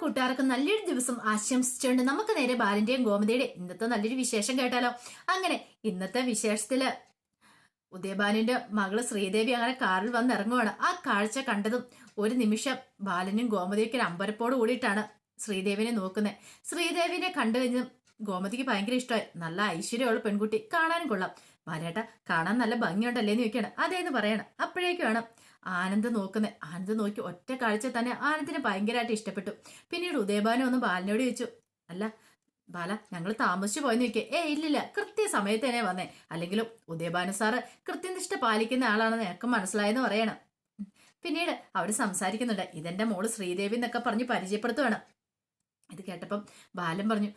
കൂട്ടുകാർക്ക് നല്ലൊരു ദിവസം ആശംസിച്ചുകൊണ്ട് നമുക്ക് നേരെ ബാലിന്റെയും ഗോമതിയുടെ ഇന്നത്തെ നല്ലൊരു വിശേഷം കേട്ടാലോ? അങ്ങനെ ഇന്നത്തെ വിശേഷത്തിൽ ഉദയബാലിന്റെ മകൾ ശ്രീദേവി അങ്ങനെ കാറിൽ വന്ന് ഇറങ്ങുവാണ്. ആ കാഴ്ച കണ്ടതും ഒരു നിമിഷം ബാലനും ഗോമതിയൊക്കെ ഒരു അമ്പരപ്പോട് കൂടിയിട്ടാണ് ശ്രീദേവിനെ നോക്കുന്നത് ശ്രീദേവിനെ കണ്ടു കഴിഞ്ഞതും ഗോമതിക്ക് ഭയങ്കര ഇഷ്ടമായി. നല്ല ഐശ്വര്യമുള്ള പെൺകുട്ടി. കാണാനും കൊള്ളാം. ബാലേട്ട കാണാൻ നല്ല ഭംഗിയുണ്ടല്ലേന്ന് ചോദിക്കുകയാണ്. അതേന്ന് പറയണം. അപ്പോഴേക്കാണ് ആനന്ദ് നോക്കുന്നത് ആനന്ദ് നോക്കി ഒറ്റ കാഴ്ച തന്നെ ആനന്ദിനെ ഭയങ്കരമായിട്ട് ഇഷ്ടപ്പെട്ടു. പിന്നീട് ഉദയഭാനു ഒന്ന് ബാലനോട് ചോദിച്ചു അല്ല ബാല ഞങ്ങൾ താമസിച്ചു പോയെന്ന് ചോദിക്കേ. ഏ ഇല്ലില്ല കൃത്യസമയത്ത് തന്നെ വന്നേ. അല്ലെങ്കിലും ഉദയഭാനു സാറ് കൃത്യനിഷ്ഠ പാലിക്കുന്ന ആളാണെന്ന് ഞങ്ങൾക്ക് മനസ്സിലായെന്ന് പറയണം. പിന്നീട് അവർ സംസാരിക്കുന്നുണ്ട്. ഇതെന്റെ മോൾ ശ്രീദേവി എന്നൊക്കെ പറഞ്ഞ് പരിചയപ്പെടുത്തുവാണ്. ഇത് കേട്ടപ്പം ബാലൻ പറഞ്ഞു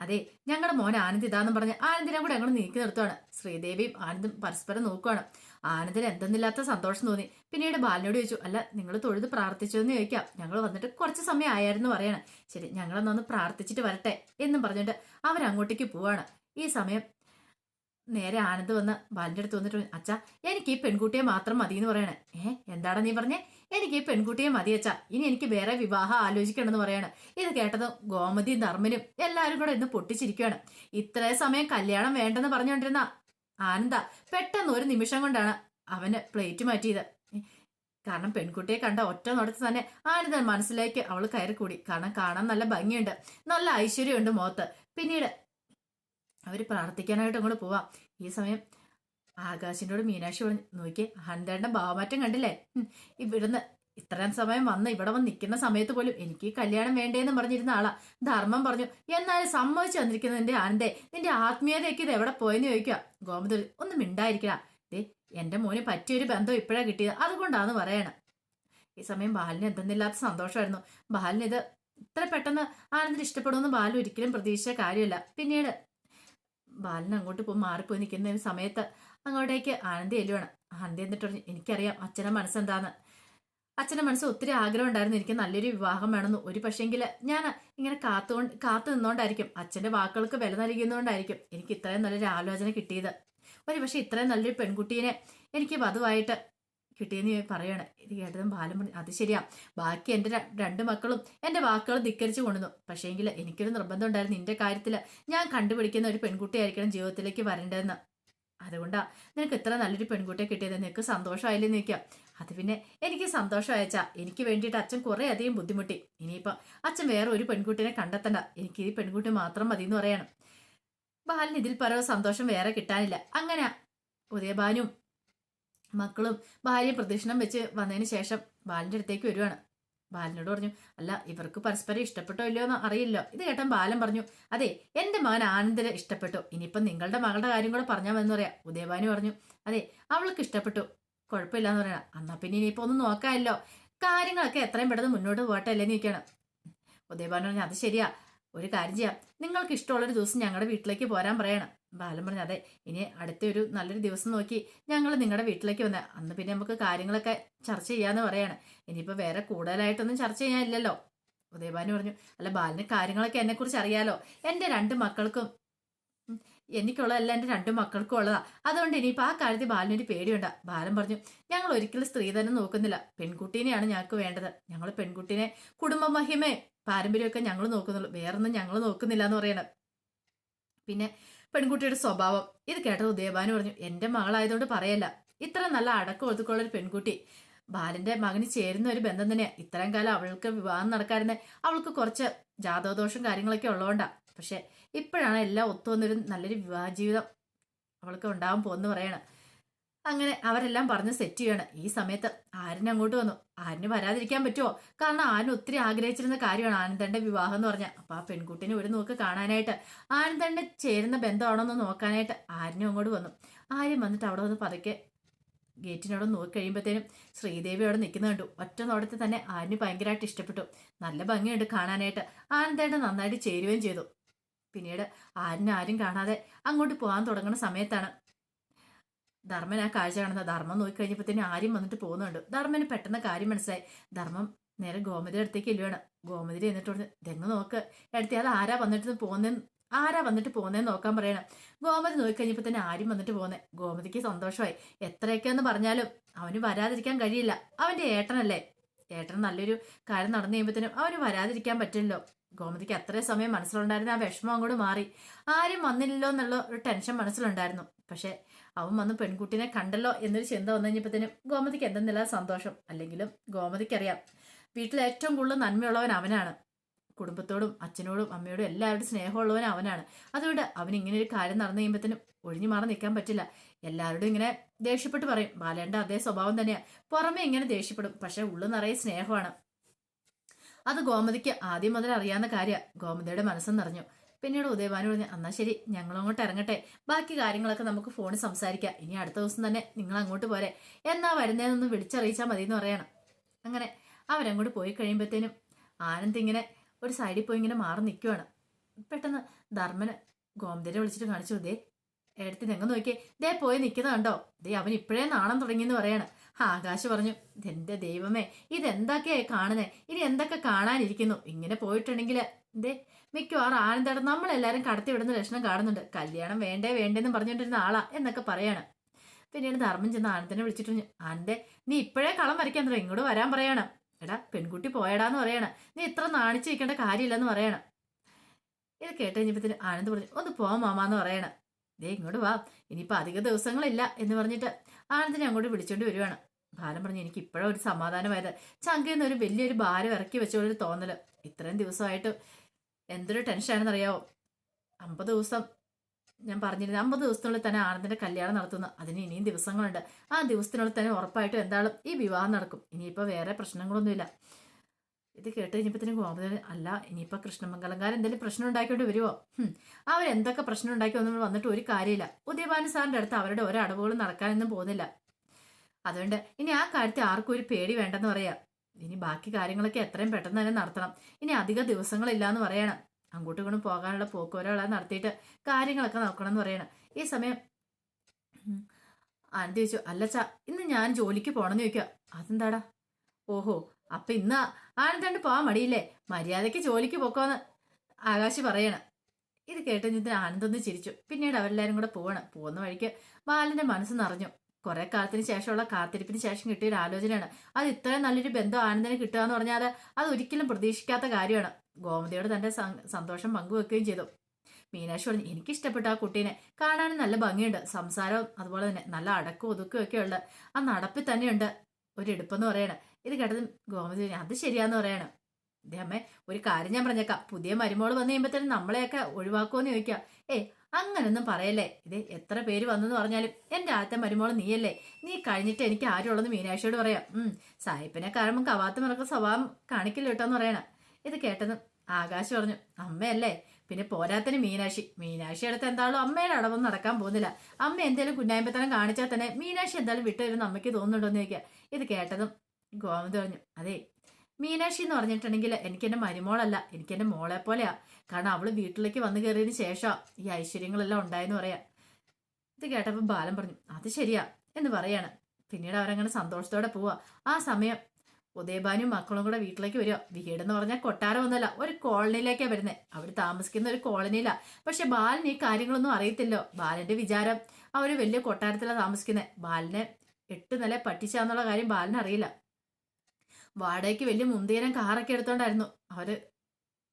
അതെ ഞങ്ങളുടെ മോൻ ആനന്ദ് ഇതാന്ന് പറഞ്ഞ് ആനന്ദിനെ കൂടെ ഞങ്ങൾ നീക്കി നിർത്തുവാണ്. ശ്രീദേവിയും ആനന്ദും പരസ്പരം നോക്കുവാണ്. ആനന്ദിന് എന്തെന്നില്ലാത്ത സന്തോഷം തോന്നി. പിന്നീട് ബാലനോട് ചോദിച്ചു അല്ല നിങ്ങൾ തൊഴുത് പ്രാർത്ഥിച്ചു എന്ന് ചോദിക്കാം. ഞങ്ങൾ വന്നിട്ട് കുറച്ച് സമയം ആയിരുന്നു പറയണം. ശരി ഞങ്ങളൊന്നൊന്ന് പ്രാർത്ഥിച്ചിട്ട് വരട്ടെ എന്നും പറഞ്ഞിട്ട് അവരങ്ങോട്ടേക്ക് പോവാണ്. ഈ സമയം നേരെ ആനന്ദ് വന്ന് ബാലിന്റെ അടുത്ത് വന്നിട്ട് അച്ഛാ എനിക്ക് ഈ പെൺകുട്ടിയെ മാത്രം മതി എന്ന് പറയണേ. ഏ എന്താടാ നീ പറഞ്ഞേ? എനിക്ക് ഈ പെൺകുട്ടിയെ മതി അച്ഛാ. ഇനി എനിക്ക് വേറെ വിവാഹം ആലോചിക്കണമെന്ന് പറയാണ്. ഇത് കേട്ടതും ഗോമതിയും ധർമ്മനും എല്ലാവരും കൂടെ ഇന്ന് പൊട്ടിച്ചിരിക്കുകയാണ് ഇത്രയും സമയം കല്യാണം വേണ്ടെന്ന് പറഞ്ഞുകൊണ്ടിരുന്ന ആനന്ദ പെട്ടെന്ന് ഒരു നിമിഷം കൊണ്ടാണ് അവന് പ്ലേറ്റ് മാറ്റിയത്. കാരണം പെൺകുട്ടിയെ കണ്ട ഒറ്റ നടത്ത് തന്നെ ആനന്ദൻ മനസ്സിലേക്ക് അവൾ കയറി കൂടി കാരണം കാണാൻ നല്ല ഭംഗിയുണ്ട്. നല്ല ഐശ്വര്യമുണ്ട് മുഖത്ത് പിന്നീട് അവർ പ്രാർത്ഥിക്കാനായിട്ട് അങ്ങോട്ട് പോവാം. ഈ സമയം ആകാശിനോട് മീനാക്ഷി പറഞ്ഞു നോക്കിയേ ഹന്തേണ്ട ഭാവമാറ്റം കണ്ടില്ലേ? ഇവിടുന്ന് ഇത്രയും സമയം വന്ന് ഇവിടെ വന്ന് നിൽക്കുന്ന സമയത്ത് പോലും എനിക്ക് കല്യാണം വേണ്ടേന്ന് പറഞ്ഞിരുന്ന ആളാ. ധർമ്മം പറഞ്ഞു എന്നാലും സമ്മതിച്ചു വന്നിരിക്കുന്നത് നിന്റെ ആനന്ദേ. നിന്റെ ആത്മീയതയ്ക്ക് ഇത് എവിടെ പോയെന്ന് ചോദിക്കുക? ഗോമതി ഒന്നും മിണ്ടായിരിക്കടാ. ദേ എന്റെ മോന് പറ്റിയൊരു ബന്ധം ഇപ്പോഴാ കിട്ടിയത്. അതുകൊണ്ടാന്ന് പറയണം. ഈ സമയം ബാലിന് എന്തെന്നില്ലാത്ത സന്തോഷമായിരുന്നു. ബാലിന് ഇത് ഇത്ര പെട്ടെന്ന് ആനന്ദിന് ഇഷ്ടപ്പെടുമെന്ന് ബാലു ഒരിക്കലും പ്രതീക്ഷിച്ച കാര്യമല്ല. പിന്നീട് ബാലൻ അങ്ങോട്ട് പോയി മാറിപ്പോയി നിൽക്കുന്ന സമയത്ത് അങ്ങോട്ടേക്ക് ആനന്ദി എല്ലുവാണ് ആനന്ദി എന്നിട്ട് പറഞ്ഞു എനിക്കറിയാം അച്ഛനെ മനസ്സെന്താന്ന്. അച്ഛന്റെ മനസ്സ് ഒത്തിരി ആഗ്രഹം ഉണ്ടായിരുന്നു എനിക്ക് നല്ലൊരു വിവാഹം വേണമെന്ന്. ഒരു പക്ഷേങ്കിൽ ഞാൻ ഇങ്ങനെ കാത്തുകൊണ്ട് കാത്തു നിന്നുകൊണ്ടായിരിക്കും അച്ഛന്റെ വാക്കുകൾക്ക് വില നൽകുന്നതുകൊണ്ടായിരിക്കും എനിക്ക് ഇത്രയും നല്ലൊരു ആലോചന കിട്ടിയത്. ഒരു പക്ഷേ ഇത്രയും നല്ലൊരു പെൺകുട്ടീനെ എനിക്ക് വധുവായിട്ട് കിട്ടിയെന്ന് പറയാണ്. ഇത് കേട്ടതും ബാലൻ അത് ശരിയാ. ബാക്കി എന്റെ രണ്ട് മക്കളും എന്റെ വാക്കുകൾ ധിക്കരിച്ചു കൊണ്ടുവന്നു. പക്ഷേങ്കിൽ എനിക്കൊരു നിർബന്ധം ഉണ്ടായിരുന്നു. നിന്റെ കാര്യത്തിൽ ഞാൻ കണ്ടുപിടിക്കുന്ന ഒരു പെൺകുട്ടിയായിരിക്കണം ജീവിതത്തിലേക്ക് വരേണ്ടതെന്ന്. അതുകൊണ്ടാ നിനക്ക് ഇത്ര നല്ലൊരു പെൺകുട്ടിയെ കിട്ടിയത് നിനക്ക് സന്തോഷമായില്ലേ നിൽക്കാം അത് പിന്നെ എനിക്ക് സന്തോഷം അയച്ചാ എനിക്ക് വേണ്ടിയിട്ട് അച്ഛൻ കുറേ അധികം ബുദ്ധിമുട്ടി. ഇനിയിപ്പോൾ അച്ഛൻ വേറെ ഒരു പെൺകുട്ടിനെ കണ്ടെത്തണ്ട. എനിക്ക് ഈ പെൺകുട്ടി മാത്രം മതി എന്ന് പറയണം. ബാലിന് ഇതിൽ പരവ സന്തോഷം വേറെ കിട്ടാനില്ല. അങ്ങനെ ഉദയബാനും മക്കളും ഭാര്യ പ്രദക്ഷിണം വെച്ച് വന്നതിന് ശേഷം ബാലിന്റെ അടുത്തേക്ക് വരുവാണ്. ബാലനോട് പറഞ്ഞു അല്ല ഇവർക്ക് പരസ്പരം ഇഷ്ടപ്പെട്ടോ ഇല്ലയോ എന്ന് അറിയില്ല ഇത് കേട്ടാൻ ബാലൻ പറഞ്ഞു അതെ എന്റെ മകൻ ആനന്ദിനെ ഇഷ്ടപ്പെട്ടു. ഇനിയിപ്പം നിങ്ങളുടെ മകളുടെ കാര്യം കൂടെ പറഞ്ഞാൽ മതി പറയാം. ഉദയഭാനു പറഞ്ഞു അതെ അവൾക്ക് ഇഷ്ടപ്പെട്ടു. കുഴപ്പമില്ല എന്ന് പറയണം. എന്നാ പിന്നെ ഇനിയിപ്പോ ഒന്നും നോക്കാമല്ലോ. കാര്യങ്ങളൊക്കെ എത്രയും പെട്ടെന്ന് മുന്നോട്ട് പോകട്ടെ അല്ലേ ചോദിക്കണം ഉദയഭാനു പറഞ്ഞു അത് ശരിയാ. ഒരു കാര്യം ചെയ്യാം. നിങ്ങൾക്ക് ഇഷ്ടമുള്ളൊരു ദിവസം ഞങ്ങളുടെ വീട്ടിലേക്ക് പോരാൻ പറയണം. ബാലൻ പറഞ്ഞു അതെ ഇനി അടുത്ത ഒരു നല്ലൊരു ദിവസം നോക്കി ഞങ്ങൾ നിങ്ങളുടെ വീട്ടിലേക്ക് വന്നേ. അന്ന് പിന്നെ നമുക്ക് കാര്യങ്ങളൊക്കെ ചർച്ച ചെയ്യാന്ന് പറയാണ്. ഇനിയിപ്പോൾ വേറെ കൂടുതലായിട്ടൊന്നും ചർച്ച ചെയ്യാനില്ലല്ലോ. ഉദയഭാനു പറഞ്ഞു അല്ല ബാലിന് കാര്യങ്ങളൊക്കെ എന്നെക്കുറിച്ച് അറിയാലോ. എന്റെ രണ്ട് മക്കൾക്കും എനിക്കുള്ളതല്ല എന്റെ രണ്ട് മക്കൾക്കും ഉള്ളതാ. അതുകൊണ്ട് ഇനിയിപ്പോൾ ആ കാര്യത്തിൽ ബാലിനൊരു പേടിയുണ്ട. ബാലൻ പറഞ്ഞു ഞങ്ങൾ ഒരിക്കലും സ്ത്രീ തന്നെ നോക്കുന്നില്ല. പെൺകുട്ടീനെയാണ് ഞങ്ങൾക്ക് വേണ്ടത്. ഞങ്ങൾ പെൺകുട്ടീനെ കുടുംബ മഹിമേ പാരമ്പര്യമൊക്കെ ഞങ്ങൾ നോക്കുന്നുള്ളൂ. വേറൊന്നും ഞങ്ങൾ നോക്കുന്നില്ല എന്ന് പറയണം. പിന്നെ പെൺകുട്ടിയുടെ സ്വഭാവം. ഇത് കേട്ടത് ഉദയഭാനു പറഞ്ഞു എന്റെ മകളായതുകൊണ്ട് പറയല്ല. ഇത്ര നല്ല അടക്കം ഒതുക്കുള്ള ഒരു പെൺകുട്ടി. ബാലന്റെ മകന് ചേരുന്ന ഒരു ബന്ധം തന്നെയാ. ഇത്രയും കാലം അവൾക്ക് വിവാഹം നടക്കാരുന്ന അവൾക്ക് കുറച്ച് ജാതകദോഷം കാര്യങ്ങളൊക്കെ ഉള്ളതുകൊണ്ടാ. പക്ഷെ ഇപ്പോഴാണ് എല്ലാം ഒത്തുവന്നൊരു നല്ലൊരു വിവാഹ ജീവിതം അവൾക്ക് ഉണ്ടാവാൻ പോകുന്നു പറയണം. അങ്ങനെ അവരെല്ലാം പറഞ്ഞ് സെറ്റ് ചെയ്യണം. ഈ സമയത്ത് ആരിന് അങ്ങോട്ട് വന്നു. ആരിന് വരാതിരിക്കാൻ പറ്റുമോ? കാരണം ആരും ഒത്തിരി ആഗ്രഹിച്ചിരുന്ന കാര്യമാണ് ആനന്ദന്റെ വിവാഹം എന്ന് പറഞ്ഞാൽ. അപ്പൊ ആ പെൺകുട്ടിനെ ഒരു നോക്ക് കാണാനായിട്ട്. ആനന്ദന്റെ ചേരുന്ന ബന്ധമാണോ എന്ന് നോക്കാനായിട്ട് ആരനും അങ്ങോട്ട് വന്നു. ആര്യം വന്നിട്ട് അവിടെ വന്ന് പതുക്കെ ഗേറ്റിനോട് നോക്കി കഴിയുമ്പോഴത്തേനും ശ്രീദേവി അവിടെ നിൽക്കുന്ന കണ്ടു. ഒറ്റ നോടത്തിൽ തന്നെ ആരിന് ഭയങ്കരമായിട്ട് ഇഷ്ടപ്പെട്ടു. നല്ല ഭംഗിയുണ്ട് കാണാനായിട്ട്. ആനന്ദേട്ടൻ നന്നായിട്ട് ചേരുകയും ചെയ്തു. പിന്നീട് ആരിനെ ആരും കാണാതെ അങ്ങോട്ട് പോകാൻ തുടങ്ങുന്ന സമയത്താണ് ധർമ്മൻ ആ കാഴ്ച കാണുന്ന ധർമ്മം നോക്കി തന്നെ ആരും വന്നിട്ട് പോകുന്നുണ്ട്. ധർമ്മന് പെട്ടെന്ന് കാര്യം മനസ്സിലായി. ധർമ്മം നേരെ ഗോമതിയുടെ അടുത്തേക്ക് ഇല്ലുവാണ് ഗോമതി എന്നിട്ട് പറഞ്ഞു ഇതെങ്ങ് നോക്ക്. എടുത്തി അത് ആരാ വന്നിട്ട് പോകുന്നതെന്ന് ആരാ വന്നിട്ട് പോകുന്നതെന്ന് നോക്കാൻ പറയണം. ഗോമതി നോക്കിക്കഴിഞ്ഞപ്പോൾ തന്നെ ആരും വന്നിട്ട് പോകുന്നത് ഗോമതിക്ക് സന്തോഷമായി. എത്രയൊക്കെയെന്ന് പറഞ്ഞാലും അവന് വരാതിരിക്കാൻ കഴിയില്ല. അവന്റെ ഏട്ടനല്ലേ? ഏട്ടൻ നല്ലൊരു കാര്യം നടന്നു കഴിയുമ്പോഴത്തേനും അവന് വരാതിരിക്കാൻ പറ്റില്ലല്ലോ. ഗോമതിക്ക് അത്രയും സമയം മനസ്സിലുണ്ടായിരുന്ന ആ വിഷമം അങ്ങോട്ട് മാറി. ആരും വന്നില്ലല്ലോ എന്നുള്ള ഒരു ടെൻഷൻ മനസ്സിലുണ്ടായിരുന്നു. പക്ഷെ അവൻ വന്ന് പെൺകുട്ടിനെ കണ്ടല്ലോ എന്നൊരു ചിന്ത വന്നു കഴിഞ്ഞപ്പോഴത്തേനും ഗോമതിക്ക് എന്തെന്നില്ല സന്തോഷം. അല്ലെങ്കിലും ഗോമതിക്കറിയാം വീട്ടിൽ ഏറ്റവും കൂടുതൽ നന്മയുള്ളവൻ അവനാണ്. കുടുംബത്തോടും അച്ഛനോടും അമ്മയോടും എല്ലാവരുടെ സ്നേഹമുള്ളവൻ അവനാണ്. അതുകൊണ്ട് അവൻ ഇങ്ങനെ ഒരു കാര്യം നടന്നു കഴിയുമ്പോഴത്തേനും ഒഴിഞ്ഞു മാറി നിൽക്കാൻ പറ്റില്ല. എല്ലാവരോടും ഇങ്ങനെ ദേഷ്യപ്പെട്ട് പറയും. ബാലേണ്ട അതേ സ്വഭാവം തന്നെയാണ് പുറമേ ഇങ്ങനെ ദേഷ്യപ്പെടും. പക്ഷെ ഉള്ളു നിറയെ സ്നേഹമാണ്. അത് ഗോമതിക്ക് ആദ്യം മുതൽ അറിയാവുന്ന കാര്യ. ഗോമതിയുടെ മനസ്സും നിറഞ്ഞു. പിന്നീട് ഉദയഭാനു പറഞ്ഞു എന്നാ ശരി ഞങ്ങൾ അങ്ങോട്ട് ഇറങ്ങട്ടെ. ബാക്കി കാര്യങ്ങളൊക്കെ നമുക്ക് ഫോണിൽ സംസാരിക്കാം. ഇനി അടുത്ത ദിവസം തന്നെ നിങ്ങൾ അങ്ങോട്ട് പോരെ. എന്നാ വരുന്നതെന്നൊന്ന് വിളിച്ചറിയിച്ചാൽ മതി എന്ന് പറയണം. അങ്ങനെ അവരങ്ങോട്ട് പോയി കഴിയുമ്പോഴത്തേനും ആനന്ദ് ഇങ്ങനെ ഒരു സൈഡിൽ പോയി ഇങ്ങനെ മാറി നിൽക്കുവാണ് പെട്ടെന്ന് ധർമ്മന് ഗോമതിനെ വിളിച്ചിട്ട് കാണിച്ചു ദേ എടുത്ത് ഞങ്ങൾ നോക്കിയേ ദേ പോയി നിൽക്കുന്ന കണ്ടോ? ദേ അവൻ ഇപ്പോഴേ നാണം തുടങ്ങിയെന്ന് പറയാണ്. ആകാശ് പറഞ്ഞു എന്റെ ദൈവമേ ഇതെന്തൊക്കെയായി കാണുന്നേ? ഇനി എന്തൊക്കെ കാണാനിരിക്കുന്നു? ഇങ്ങനെ പോയിട്ടുണ്ടെങ്കിൽ ദേ മിക്കവാറും ആനന്ദം നമ്മളെല്ലാരും കടത്തി വിടുന്ന ലക്ഷണം കാണുന്നുണ്ട്. കല്യാണം വേണ്ടേ വേണ്ടേന്ന് പറഞ്ഞുകൊണ്ടിരുന്ന ആളാ എന്നൊക്കെ പറയാണ്. പിന്നീട് ധർമ്മം ചെന്ന് ആനന്ദനെ വിളിച്ചിട്ട് ആനന്ദേ നീ ഇപ്പോഴേ കളം വരയ്ക്കാൻ തുടങ്ങി ഇങ്ങോട്ട് വരാൻ പറയാണ്. എടാ പെൺകുട്ടി പോയടാന്ന് പറയണം. നീ ഇത്ര നാണിച്ചു വെക്കേണ്ട കാര്യമില്ലെന്ന് പറയണം. ഇത് കേട്ട് കഴിഞ്ഞപ്പോഴത്തേന് ആനന്ദ് പറഞ്ഞു ഒന്ന് പോവാം മാമാന്ന് പറയണം. ദേ ഇങ്ങോട്ട് വാ. ഇനിയിപ്പോൾ അധിക ദിവസങ്ങളില്ല എന്ന് പറഞ്ഞിട്ട് ആനന്ദിനെ അങ്ങോട്ട് വിളിച്ചോണ്ട് വരുവാണ്. ബാലൻ പറഞ്ഞു എനിക്ക് ഇപ്പോഴും ഒരു സമാധാനമായത്. ചങ്കയിൽ ഒരു വലിയൊരു ഭാരം ഇറക്കി വെച്ചോളൊരു തോന്നൽ ഇത്രയും ദിവസമായിട്ട് എന്തൊരു ടെൻഷനാണെന്ന് അറിയാവോ അമ്പത് ദിവസം ഞാൻ പറഞ്ഞിരുന്നു അമ്പത് ദിവസത്തിനുള്ളിൽ തന്നെ ആനന്ദിന്റെ കല്യാണം നടത്തുന്നു. അതിന് ഇനിയും ദിവസങ്ങളുണ്ട്. ആ ദിവസത്തിനുള്ളിൽ തന്നെ ഉറപ്പായിട്ടും എന്താളും ഈ വിവാഹം നടക്കും. ഇനിയിപ്പോൾ വേറെ പ്രശ്നങ്ങളൊന്നുമില്ല. ഇത് കേട്ട് കഴിഞ്ഞപ്പോഴത്തേനും ഗോപതൻ അല്ല ഇനിയിപ്പോൾ കൃഷ്ണമംഗലംകാരൻ എന്തെങ്കിലും പ്രശ്നം ഉണ്ടാക്കിയിട്ട് വരുമോ അവരെന്തൊക്കെ പ്രശ്നം ഉണ്ടാക്കി ഒന്നും വന്നിട്ട് ഒരു കാര്യമില്ല. ഉദയഭാനു സാറിന്റെ അടുത്ത് അവരുടെ ഓരോ അടവുകളും നടക്കാനൊന്നും പോകുന്നില്ല. അതുകൊണ്ട് ഇനി ആ കാര്യത്തിൽ ആർക്കും ഒരു പേടി വേണ്ടെന്ന് പറയാം. ഇനി ബാക്കി കാര്യങ്ങളൊക്കെ എത്രയും പെട്ടെന്ന് തന്നെ നടത്തണം. ഇനി അധിക ദിവസങ്ങളില്ല എന്ന് പറയണം. അങ്ങോട്ടും ഇങ്ങോട്ടും പോകാനുള്ള പോക്കുവരകളെ നടത്തിയിട്ട് കാര്യങ്ങളൊക്കെ നോക്കണം എന്ന് പറയണം. ഈ സമയം ആനന്ദി ചോദിച്ചു അല്ല ചാ ഇന്ന് ഞാൻ ജോലിക്ക് പോണെന്ന് ചോദിക്കുക അതെന്താടാ? ഓഹോ അപ്പൊ ഇന്ന് ആനന്ദണ്ട് പോവാൻ മടിയില്ലേ? മര്യാദയ്ക്ക് ജോലിക്ക് പോക്കോന്ന് ആകാശ് പറയണം. ഇത് കേട്ട് കഴിഞ്ഞിട്ട് ആനന്ദൊന്ന് ചിരിച്ചു. പിന്നീട് അവരെല്ലാരും കൂടെ പോവണം. പോകുന്ന വഴിക്ക് ബാലന്റെ മനസ്സ് നിറഞ്ഞു. കുറെ കാലത്തിന് ശേഷമുള്ള കാത്തിരിപ്പിന് ശേഷം കിട്ടിയ ഒരു ആലോചനയാണ്. അത് ഇത്രയും നല്ലൊരു ബന്ധം ആനന്ദന് കിട്ടുക എന്ന് പറഞ്ഞാൽ അത് ഒരിക്കലും പ്രതീക്ഷിക്കാത്ത കാര്യമാണ്. ഗോമതിയോട് തന്റെ സന്തോഷം പങ്കുവെക്കുകയും ചെയ്തു. മീനാക്ഷി പറഞ്ഞു എനിക്ക് ഇഷ്ടപ്പെട്ട ആ കുട്ടീനെ. കാണാനും നല്ല ഭംഗിയുണ്ട്. സംസാരവും അതുപോലെ തന്നെ നല്ല അടക്കവും ഒതുക്കും ഒക്കെ ഉണ്ട് ആ നടപ്പിൽ തന്നെയുണ്ട്. ഒരു എടുപ്പെന്ന് പറയണ. ഇത് കേട്ടത് ഗോമതി അത് ശരിയാന്ന് പറയണ. ഇതേ അമ്മേ ഒരു കാര്യം ഞാൻ പറഞ്ഞേക്കാം. പുതിയ മരുമോൾ വന്നു കഴിയുമ്പോഴത്തേനും നമ്മളെയൊക്കെ ഒഴിവാക്കുമെന്ന് ചോദിക്കാം. ഏ അങ്ങനൊന്നും പറയല്ലേ. ഇത് എത്ര പേര് വന്നെന്ന് പറഞ്ഞാലും എന്റെ ആദ്യത്തെ മരുമോൾ നീയല്ലേ. നീ കഴിഞ്ഞിട്ട് എനിക്ക് ആരുള്ളത് മീനാക്ഷിയോട് പറയാം. ഉം സായിപ്പിനെ കാരണം കവാത്ത മറക്കുന്ന സ്വഭാവം കാണിക്കില്ല കേട്ടോന്ന് പറയണം. ഇത് കേട്ടതും ആകാശ് പറഞ്ഞു അമ്മയല്ലേ. പിന്നെ പോരാത്തിന് മീനാക്ഷി. മീനാക്ഷി അടുത്ത് എന്താണോ അമ്മയുടെ അടവൊന്നും നടക്കാൻ പോകുന്നില്ല. അമ്മ എന്തേലും കുഞ്ഞായ്മത്തനം കാണിച്ചാൽ തന്നെ മീനാക്ഷി എന്തായാലും വിട്ടുവരുന്ന അമ്മയ്ക്ക് തോന്നുന്നുണ്ടോ എന്ന് ചോദിക്കുക ഇത് കേട്ടതും ഗോമതി പറഞ്ഞു അതെ മീനാക്ഷി എന്ന് പറഞ്ഞിട്ടുണ്ടെങ്കിൽ എനിക്ക് എന്റെ മരുമോളല്ല എനിക്ക് എന്റെ മോളെ പോലെയാ. കാരണം അവൾ വീട്ടിലേക്ക് വന്നു കയറിയതിന് ശേഷം ഈ ഐശ്വര്യങ്ങളെല്ലാം ഉണ്ടായെന്ന് പറയാ. ഇത് കേട്ടപ്പോൾ ബാലൻ പറഞ്ഞു അത് ശരിയാ എന്ന് പറയാണ്. പിന്നീട് അവരങ്ങനെ സന്തോഷത്തോടെ പോവാ. ആ സമയം ഉദയഭാനും മക്കളും കൂടെ വീട്ടിലേക്ക് വരിക. വീടെന്ന് പറഞ്ഞാൽ കൊട്ടാരം ഒന്നുമല്ല ഒരു കോളനിയിലേക്കാണ് വരുന്നത് അവർ താമസിക്കുന്ന ഒരു കോളനിയിലാണ് പക്ഷെ ബാലൻ ഈ കാര്യങ്ങളൊന്നും അറിയത്തില്ലോ. ബാലന്റെ വിചാരം അവർ വലിയ കൊട്ടാരത്തിലാണ് താമസിക്കുന്നത് ബാലനെ എട്ട് നില പറ്റിച്ചാന്നുള്ള കാര്യം ബാലന് അറിയില്ല. വാടകയ്ക്ക് വലിയ മുന്തീരം കാറൊക്കെ എടുത്തോണ്ടായിരുന്നു അവർ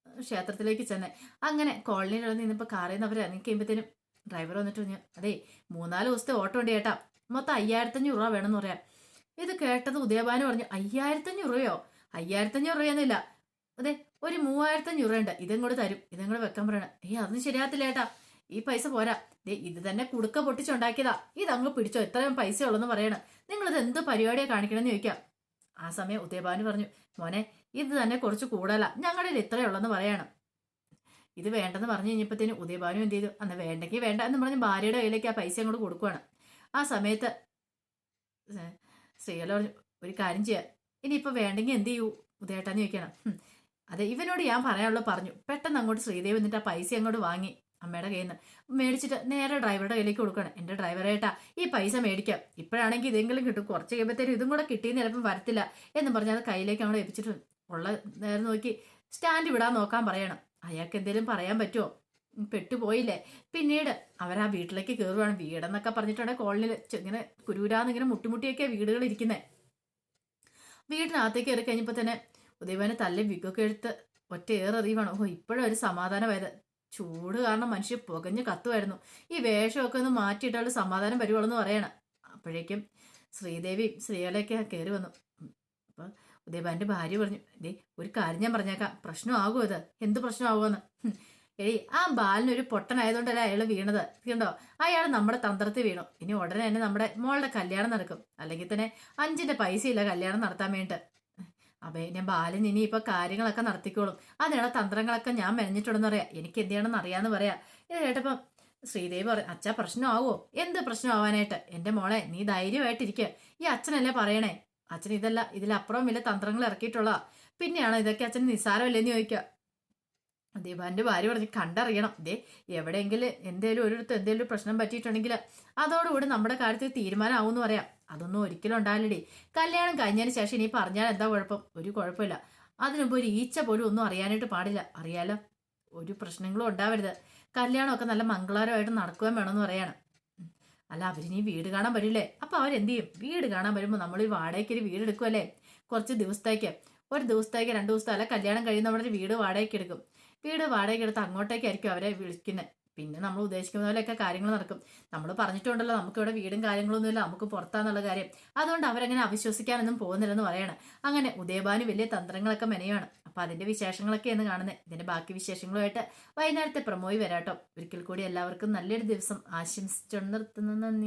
ക്ഷേത്രത്തിലേക്ക് ചെന്നെ. അങ്ങനെ കോളനിയിലുള്ള നിന്നിപ്പോൾ കാറിൽ നിന്ന് അവർ ഇറങ്ങി കഴിയുമ്പോഴത്തേനും ഡ്രൈവർ വന്നിട്ട് പറഞ്ഞു അതെ മൂന്നാൽ ദിവസത്തെ ഓട്ടോ ഉണ്ട് ചേട്ടാ. മൊത്തം അയ്യായിരത്തഞ്ഞൂറ് രൂപ വേണമെന്ന് പറയാം. ഇത് കേട്ടത് ഉദയഭാനു പറഞ്ഞു അയ്യായിരത്തഞ്ഞൂറ് രൂപയോ? അയ്യായിരത്തഞ്ഞൂറ് രൂപയൊന്നുമില്ല. അതെ ഒരു മൂവായിരത്തഞ്ഞൂറ് രൂപ ഉണ്ട് ഇതും കൂടെ തരും. ഇതും കൂടെ വെക്കാൻ പറയണം. ഏയ് അതൊന്നും ശരിയാകത്തില്ല ഏട്ടാ. ഈ പൈസ പോരാ. ദേ ഇത് തന്നെ കുടുക്ക പൊട്ടിച്ചുണ്ടാക്കിയതാ. അങ്ങ് പിടിച്ചോ. ഇത്രയും പൈസ ഉള്ളെന്ന് പറയണം. നിങ്ങളിത് എന്ത് പരിപാടിയാ കാണിക്കണമെന്ന് ചോദിക്കാം. ആ സമയം ഉദയഭാനു പറഞ്ഞു മോനെ ഇത് തന്നെ കുറച്ച് കൂടുതലാ. ഞങ്ങളുടെ ഇത്രയേ ഉള്ളെന്ന് പറയണം. ഇത് വേണ്ടെന്ന് പറഞ്ഞു കഴിഞ്ഞപ്പോഴത്തേനും ഉദയഭാനു എന്ത് ചെയ്തു? അന്ന് വേണ്ടെങ്കിൽ വേണ്ട എന്ന് പറഞ്ഞ് ഭാര്യയുടെ കയ്യിലേക്ക് ആ പൈസ അങ്ങോട്ട് കൊടുക്കുവാണ്. ആ സമയത്ത് ശ്രീകല ഒരു കാര്യം ചെയ്യാം ഇനിയിപ്പോൾ വേണ്ടെങ്കിൽ എന്ത് ചെയ്യൂ? ഉദയേട്ടാന്ന് ചോദിക്കണം "ഹും, അതെ ഇവനോട് ഞാൻ പറയാനുള്ളത് പറഞ്ഞു. പെട്ടെന്ന് അങ്ങോട്ട് ശ്രീദേവ് എന്നിട്ട് ആ പൈസ അങ്ങോട്ട് വാങ്ങി അമ്മയുടെ കയ്യിൽ നിന്ന്. മേടിച്ചിട്ട് നേരെ ഡ്രൈവറുടെ കയ്യിലേക്ക് കൊടുക്കണം എന്റെ ഡ്രൈവറേട്ടാ ഈ പൈസ മേടിക്കാം. ഇപ്പോഴാണെങ്കിൽ ഇതെങ്കിലും കിട്ടും. കുറച്ച് കഴിയുമ്പോഴത്തേക്കും ഇതും കൂടെ കിട്ടിയെന്ന് ചിലപ്പം വരത്തില്ല. എന്ന് പറഞ്ഞാൽ അത് കയ്യിലേക്ക് അങ്ങോട്ട് എപ്പിച്ചിട്ട് ഉള്ള നേരം നോക്കി സ്റ്റാൻഡ് വിടാൻ നോക്കാൻ പറയണം. അയാൾക്ക് എന്തെങ്കിലും പറയാൻ പറ്റുമോ? പെട്ടുപോയില്ലേ? പിന്നീട് അവരാ വീട്ടിലേക്ക് കയറുവാണ് വീടെന്നൊക്കെ പറഞ്ഞിട്ടുണ്ടെങ്കിൽ കോളനിയിൽ ഇങ്ങനെ കുരൂരാന്ന് ഇങ്ങനെ മുട്ടിമുട്ടിയൊക്കെ വീടുകൾ ഇരിക്കുന്നത് വീടിനകത്തേക്ക് കയറി കഴിഞ്ഞപ്പോൾ തന്നെ ഉദയവനെ തല്ലും വിഗൊക്കെ എടുത്ത് ഒറ്റ ഏറെറിയുവാണ് ഓ ഇപ്പോഴും ഒരു സമാധാനമായത്. ചൂട് കാരണം മനുഷ്യർ പുകഞ്ഞ് കത്തുമായിരുന്നു ഈ വേഷമൊക്കെ ഒന്ന് മാറ്റിയിട്ടാൽ സമാധാനം വരുവുള്ളൂ പറയണം. അപ്പോഴേക്കും ശ്രീദേവിയും ശ്രീകലയൊക്കെ കയറി വന്നു. അപ്പം ഉദയഭാന്റെ ഭാര്യ പറഞ്ഞു ദേ ഒരു കാര്യം ഞാൻ പറഞ്ഞേക്കാം. പ്രശ്നമാകുമോ ഇത് എന്ത് പ്രശ്നമാകുമെന്ന്. എടി ആ ബാലിനൊരു പൊട്ടനായതുകൊണ്ടല്ല അയാൾ വീണത്? കണ്ടോ? അയാൾ നമ്മുടെ തന്ത്രത്തിൽ വീണു. ഇനി ഉടനെ തന്നെ നമ്മുടെ മോളുടെ കല്യാണം നടക്കും. അല്ലെങ്കിൽ തന്നെ അഞ്ചിന്റെ പൈസയില്ല കല്യാണം നടത്താൻ വേണ്ടിട്ട് അപ്പൊ ഞാൻ ബാലൻ ഇനി ഇപ്പൊ കാര്യങ്ങളൊക്കെ നടത്തിക്കോളും. അതിനുള്ള തന്ത്രങ്ങളൊക്കെ ഞാൻ മെനഞ്ഞിട്ടുണ്ടെന്ന് പറയാം. എനിക്ക് എന്ത് അറിയാന്ന് പറയാ. ഇത് കേട്ടപ്പം ശ്രീദേവി പറ അച്ഛ പ്രശ്നമാവോ? എന്ത് പ്രശ്നമാവാനായിട്ട്? എന്റെ മോളെ നീ ധൈര്യമായിട്ടിരിക്കുക ഈ അച്ഛനല്ലേ പറയണേ? അച്ഛൻ ഇതല്ല ഇതിലപ്പുറം വലിയ തന്ത്രങ്ങൾ ഇറക്കിയിട്ടുള്ള പിന്നെയാണോ ഇതൊക്കെ അച്ഛൻ നിസ്സാരമല്ലേന്ന് ചോദിക്കുക? ദീപാന്റെ ഭാര്യ പറഞ്ഞ് കണ്ടറിയണം. ദേ എവിടെയെങ്കിലും എന്തേലും ഒരിടത്ത് എന്തേലും പ്രശ്നം പറ്റിയിട്ടുണ്ടെങ്കിൽ അതോടുകൂടി നമ്മുടെ കാര്യത്തിൽ തീരുമാനമാവും പറയാം. അതൊന്നും ഒരിക്കലും ഉണ്ടാവില്ലടി. കല്യാണം കഴിഞ്ഞതിന് ശേഷം ഇനി പറഞ്ഞാൽ എന്താ കുഴപ്പം? ഒരു കുഴപ്പമില്ല. അതിനുമ്പോൾ ഒരു ഈച്ച പോലും ഒന്നും അറിയാനായിട്ട് പാടില്ല. അറിയാലോ? ഒരു പ്രശ്നങ്ങളും ഉണ്ടാവരുത്. കല്യാണമൊക്കെ നല്ല മംഗളകരമായിട്ട് നടക്കുകയും വേണമെന്ന് പറയാണ്. അല്ല അവരിനി വീട് കാണാൻ വരില്ലേ? അപ്പോൾ അവരെന്ത് ചെയ്യും? വീട് കാണാൻ വരുമ്പോൾ നമ്മൾ ഈ വാടകയ്ക്ക് ഒരു വീട് എടുക്കുമല്ലേ കുറച്ച് ദിവസത്തേക്ക്. ഒരു ദിവസത്തേക്ക് രണ്ട് ദിവസത്തെ അല്ല കല്യാണം കഴിയുന്ന അവിടെ ഒരു വീട് വാടകയ്ക്ക് എടുക്കും. വീട് വാടകയ്ക്ക് എടുത്ത് അങ്ങോട്ടേക്കായിരിക്കും അവരെ വിളിക്കുന്നത് പിന്നെ നമ്മൾ ഉദ്ദേശിക്കുന്ന പോലെയൊക്കെ കാര്യങ്ങൾ നടക്കും. നമ്മൾ പറഞ്ഞിട്ടുണ്ടല്ലോ നമുക്ക് ഇവിടെ വീടും കാര്യങ്ങളൊന്നുമില്ല നമുക്ക് പുറത്താന്നുള്ള കാര്യം. അതുകൊണ്ട് അവരങ്ങനെ അവിശ്വസിക്കാനൊന്നും പോകുന്നില്ലെന്ന് പറയണം. അങ്ങനെ ഉദയബാനു വലിയ തന്ത്രങ്ങളൊക്കെ മെനയാണ്. അപ്പൊ അതിന്റെ വിശേഷങ്ങളൊക്കെ എന്ന് കാണുന്നത് ഇതിന്റെ ബാക്കി വിശേഷങ്ങളുമായിട്ട് വൈകുന്നേരത്തെ പ്രമോയി വരാട്ടോ. ഒരിക്കൽ കൂടി എല്ലാവർക്കും നല്ലൊരു ദിവസം ആശംസിച്ചു നിർത്തുന്നു. നന്ദി.